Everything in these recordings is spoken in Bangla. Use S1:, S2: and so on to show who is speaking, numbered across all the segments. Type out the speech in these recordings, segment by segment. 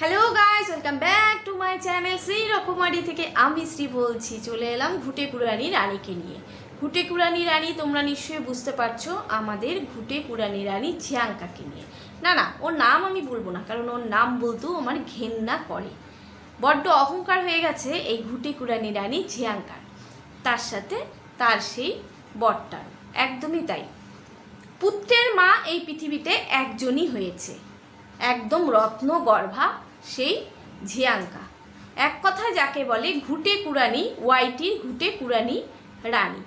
S1: Hello guys welcome back to my channel Shri Rokomari থেকে আমি শ্রী বলছি, চলে এলাম ঘুটে কুড়ানি রানীকে নিয়ে। ঘুটে কুড়ানি রানী, তোমরা নিশ্চয়ই বুঝতে পারছ আমাদের ঘুটে কুড়ানি রানী ঝিয়াঙ্কাকে নিয়ে। না না, ওর নাম আমি বলব না, কারণ ওর নাম বলতেও আমার ঘেন্না করে। বড্ড অহংকার হয়ে গেছে এই ঘুটে কুড়ানি রানী ঝিয়াঙ্কার তার সাথে তার সেই বটটার একদমই তাই। পুত্রের মা এই পৃথিবীতে একজনই হয়েছে। একদম রত্ন গর্ভা সেই ঝিয়াঙ্কা। এক কথায় যাকে বলে ঘুটে কুড়ানি, ওয়াইটির ঘুটে কুড়ানি রানী।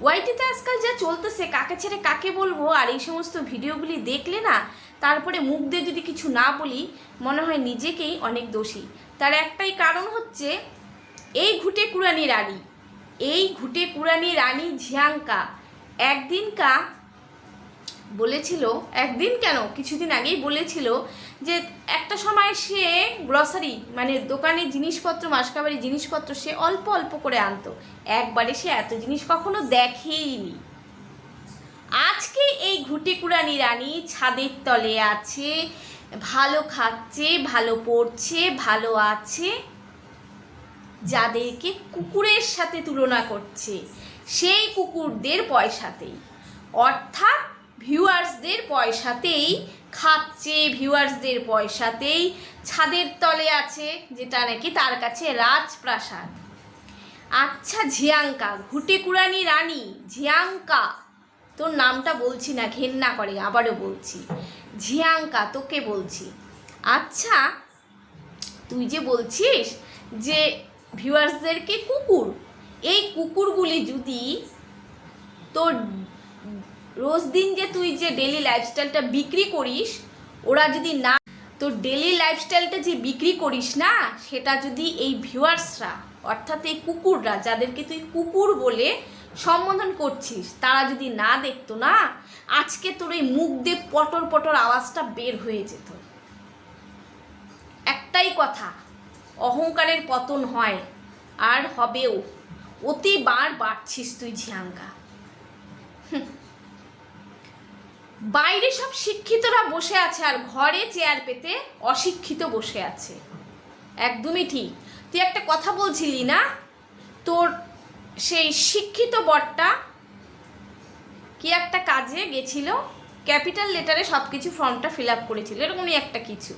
S1: ওয়াইটিতে আজকাল যা চলতেছে, কাকে ছেড়ে কাকে বলব? আর এই সমস্ত ভিডিওগুলি দেখলে না, তারপরে মুখ দিয়ে যদি কিছু না বলি, মনে হয় নিজেকেই অনেক দোষী। তার একটাই কারণ হচ্ছে, এই ঘুটে কুড়ানি রানী, এই ঘুটে কুড়ানি রানী ঝিয়াঙ্কা, একদিনকা বলেছিল, একদিন কেন? কিছুদিন আগেই বলেছিল যে একটা সময় সে গ্রসারি মানে দোকানে জিনিসপত্র মাসকাবারি জিনিসপত্র সে অল্প অল্প করে আনতো। একবারে সে এত জিনিস কখনো দেখেইনি। আজকে এই ঘুটে কুড়ানি রানী ছাদের তলে আছে, ভালো খাচ্ছে, ভালো পড়ছে, ভালো আছে, যাদেরকে কুকুরের সাথে তুলনা করছে, সেই কুকুরদের পয়সাতেই। অর্থাৎ ভিউয়ার্সদের পয়সাতেই খাচ্ছে ভিউয়ার্সদের পয়সাতেই ছাদের তলে আছে যেটা নাকি তার কাছে রাজপ্রাসাদ। আচ্ছা ঝিয়াঙ্কা ঘুটে কুড়ানি রানী, ঝিয়াঙ্কা। তোর নামটা বলছি না, ঘেন্না করে, আবারও বলছি। ঝিয়াঙ্কা, তোকে বলছি। আচ্ছা তুই যে বলছিস যে ভিউয়ার্সদেরকে কুকুর, এই কুকুরগুলি যদি তোর রোজ দিন যে তুই যে ডেলি লাইফস্টাইলটা বিক্রি করিস, ওরা যদি না, তোর ডেলি লাইফস্টাইলটা যে বিক্রি করিস না, সেটা যদি এই ভিউয়ার্সরা, অর্থাৎ এই কুকুররা, যাদেরকে তুই কুকুর বলে সম্বোধন করছিস, তারা যদি না দেখতো না, আজকে তোর এই মুখ দিয়ে পটর পটর আওয়াজটা বের হয়ে যেত। একটাই কথা, অহংকারের পতন হয়, আর হবেও অতিবার বাড়ছিস তুই ঝিয়াঙ্কা বাইরে সব শিক্ষিতরা বসে আছে আর ঘরে চেয়ার পেতে অশিক্ষিত বসে আছে। একদমই ঠিক। তুই একটা কথা বলছিলি না? তোর সেই শিক্ষিত বরটা কি একটা কাজে গেছিল? ক্যাপিটাল লেটারে সব কিছু ফর্মটা ফিল আপ করেছিল। এরকমই একটা কিছু।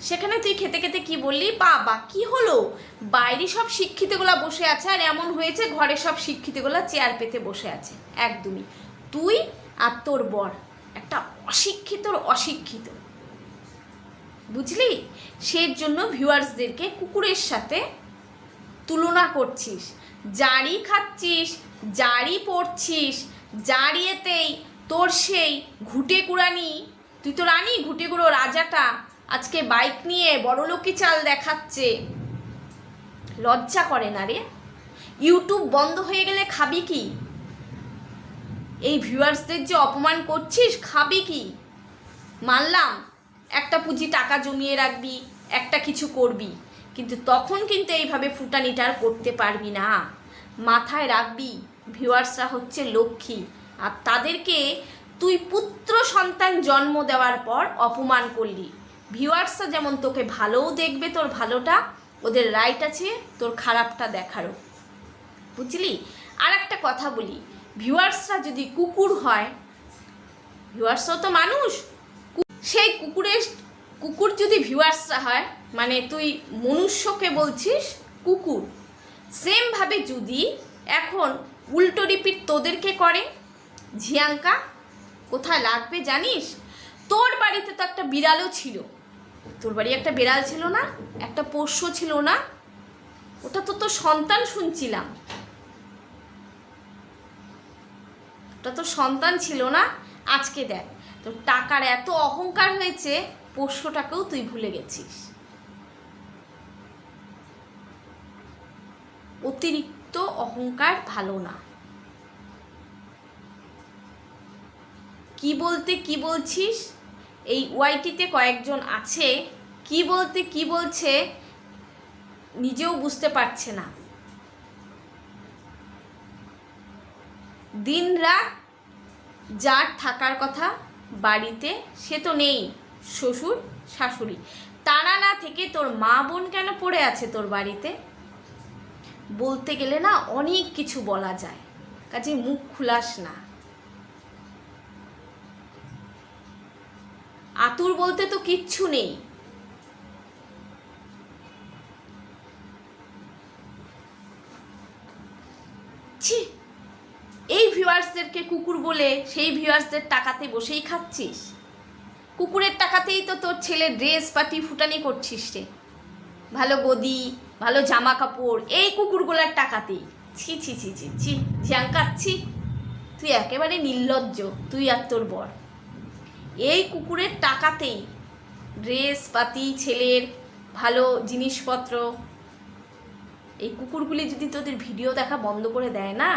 S1: সেখানে তুই খেতে খেতে কি বললি? বাবা, কি হলো? বাইরে সব শিক্ষিতগুলা বসে আছে আর এমন হয়েছে ঘরে সব শিক্ষিতগুলা চেয়ার পেতে বসে আছে। একদমই। তুই আর তোর বর। একটা অশিক্ষিতর অশিক্ষিত। বুঝলি? সেই জন্য ভিউয়ার্সদেরকে কুকুরের সাথে তুলনা করছিস। জারি খাচ্ছিস জারি পড়ছিস জারিয়েতেই তোর সেই ঘুটে কুড়ানি। তুই তো রানি, ঘুটে গুঁড়ো রাজাটা। আজকে বাইক নিয়ে বড়লোকি চাল দেখাচ্ছে। লজ্জা করে না রে? ইউটিউব বন্ধ হয়ে গেলে খাবি কি? এই ভিউয়ার্সদের যে অপমান করছিস, খাবি কি? মানলাম, একটা পুঁজি টাকা জমিয়ে রাখবি, একটা কিছু করবি, কিন্তু তখন কিন্তু এইভাবে ফুটানিটার করতে পারবি না। মাথায় রাখবি ভিউয়ার্সরা হচ্ছে লক্ষ্মী, আর তাদেরকে তুই পুত্র সন্তান জন্ম দেওয়ার পর অপমান করলি। ভিউয়ার্সরা যেমন তোকে ভালোও দেখবে তোর ভালোটা, ওদের রাইট আছে তোর খারাপটা দেখারও। বুঝলি? আর একটা কথা বলি ভিউয়ার্সরা যদি কুকুর হয়, ভিউয়ার্সও তো মানুষ। সেই কুকুরের কুকুর যদি ভিউয়ার্সরা হয় মানে তুই মনুষ্যকে বলছিস কুকুর। সেমভাবে যদি এখন উল্টো রিপিট তোদেরকে করে, ঝিয়াঙ্কা, কোথায় লাগবে জানিস? তোর বাড়িতে তো একটা বিড়ালও ছিল। তোর বাড়ি একটা বিড়াল ছিল না, একটা পোষ্য ছিল না। ওটা তো তোর সন্তান শুনছিলাম। ওটা তো সন্তান ছিল না, আজকে দেখ। তোর টাকার এত অহংকার হয়েছে, পোষ্যটাকেও তুই ভুলে গেছিস। অতিরিক্ত অহংকার ভালো না। কি বলতে কি বলছিস? এই ওয়াইটিতে কয়েকজন আছে, কি বলতে কি বলছে নিজেও বুঝতে পারছে না। দিন রাত যার থাকার কথা বাড়িতে, সে তো নেই, শ্বশুর, শাশুড়ি। তারা না থেকে তোর মা বোন কেন পড়ে আছে তোর বাড়িতে? বলতে গেলে না অনেক কিছু বলা যায়। কাজে মুখ খুলাস না। আতুর বলতে তো কিচ্ছু নেই। কুকুর বলে সেই ভিউয়ার্সদের টাকাতে বসেই খাচ্ছিস? কুকুরের টাকাতেই তো তোর ছেলে ড্রেস পাটি ফুটানি করছিস রে। ভালো গদি, ভালো জামা কাপড় এই কুকুরগুলার টাকাতেই। ছি ছি ছি ছি ছি ঝ্যাঙ্কাচ্ছি তুই একেবারে নির্লজ্জ, তুই আর তোর বর। এই কুকুরের টাকাতেই ড্রেস পাতি, ছেলের ভালো জিনিসপত্র। এই কুকুরগুলি যদি তোদের ভিডিও দেখা বন্ধ করে দেয় না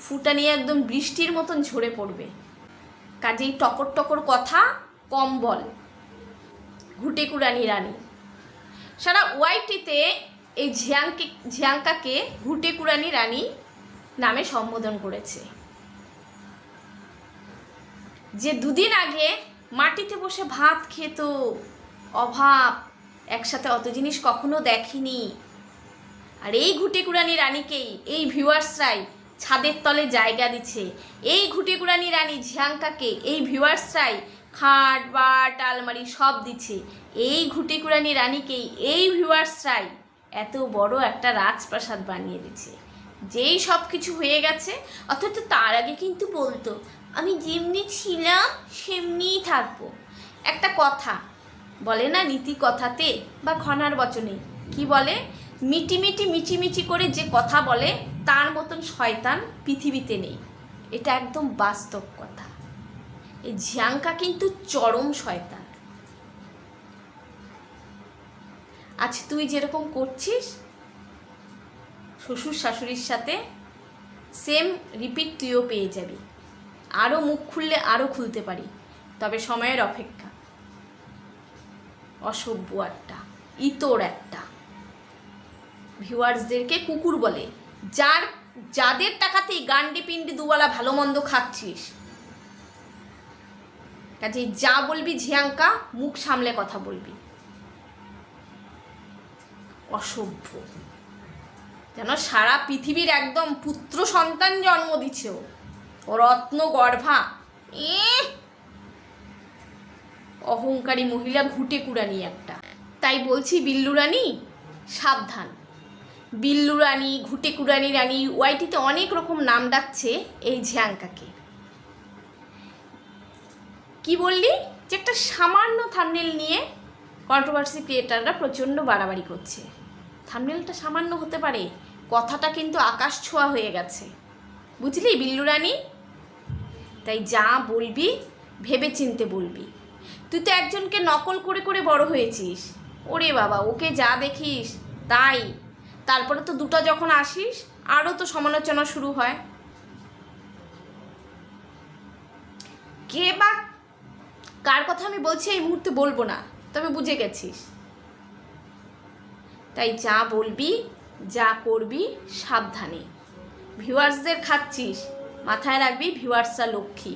S1: ফুটা নিয়ে একদম বৃষ্টির মতন ঝরে পড়বে। কাজেই টকর টকর কথা কম বল। ঘুটে কুড়ানি রানী। সারা ওয়াইটিতে এই ঝিয়াংকে ঝিয়াঙ্কাকে ঘুটে কুড়ানি রানী নামে সম্বোধন করেছে। যে দুদিন আগে মাটিতে বসে ভাত খেত, অভাব, একসাথে অত জিনিস কখনো দেখেনি। আর এই ঘুটে কুড়ানি রানীকেই, এই ভিউয়ার্সরাই ছাদের তলে জায়গা দিচ্ছে এই ঘুটে কুড়ানি রানী ঝিয়াঙ্কাকে এই ভিউয়ার্সরাই খাট, বাট, আলমারি সব দিচ্ছে এই ঘুটে কুড়ানি রানীকেই এই ভিউয়ার্সরাই এত বড় একটা রাজপ্রাসাদ বানিয়ে দিচ্ছে যেই সব কিছু হয়ে গেছে, অথচ তার আগে কিন্তু বলতো, আমি যেমনি ছিলাম, সেমনিই থাকব। একটা কথা, বলে না নীতি কথাতে বা খনার বচনে? কি বলে? মিটি মিটি, মিচি মিচি করে যে কথা বলে, তার মতন শয়তান পৃথিবীতে নেই। এটা একদম বাস্তব কথা। এই ঝিয়াঙ্কা কিন্তু চরম শয়তান। আজ তুই যেরকম করছিস, শ্বশুর শাশুড়ির সাথে সেম রিপিট তুইও পেয়ে যাবি। আরও মুখ খুললে আরও খুলতে পারি, তবে সময়ের অপেক্ষা। অসভ্য একটা, ইতর একটা। ভিউয়ার্সদেরকে কুকুর বলে। যার, যাদের টাকাতেই গান্ডি পিন্ডি দুবেলা ভালো মন্দ খাচ্ছিস। কাজে যা বলবি ঝিয়াঙ্কা, মুখ সামলে কথা বলবি। অসভ্য। যেন সারা পৃথিবীর একদম পুত্র সন্তান জন্ম দিচ্ছে ও। রত্ন গর্ভা। এ অহংকারী মহিলা ঘুটে কুড়ানি একটা। তাই বলছি বিল্লু রানী, সাবধান। বিল্লু রানী ঘুটে কুড়ানি রানী ওয়াইটিতে অনেক রকম নাম ডাকছে এই ঝিয়াঙ্কাকে কি বললি? যে একটা সামান্য থামনেল নিয়ে কন্ট্রোভার্সি ক্রিয়েটাররা প্রচণ্ড বাড়াবাড়ি করছে। থামনেলটা সামান্য হতে পারে, কথাটা কিন্তু আকাশ ছোঁয়া হয়ে গেছে। বুঝলি বিল্লু রানী? তাই যা বলবি ভেবে চিনতে বলবি। তুই তো একজনকে নকল করে করে বড় হয়েছিস। ওরে বাবা, ওকে যা দেখিস, তাই তারপরে তো দুটো যখন আসিস, আরও তো সমালোচনা শুরু হয়। কে বা কার কথা আমি বলছি এই মুহূর্তে বলব না, তবে বুঝে গেছিস। তাই যা বলবি, যা করবি, সাবধানে। ভিউয়ার্সদের খাচ্ছিস, মাথায় রাখবি ভিউয়ার্সরা লক্ষ্মী।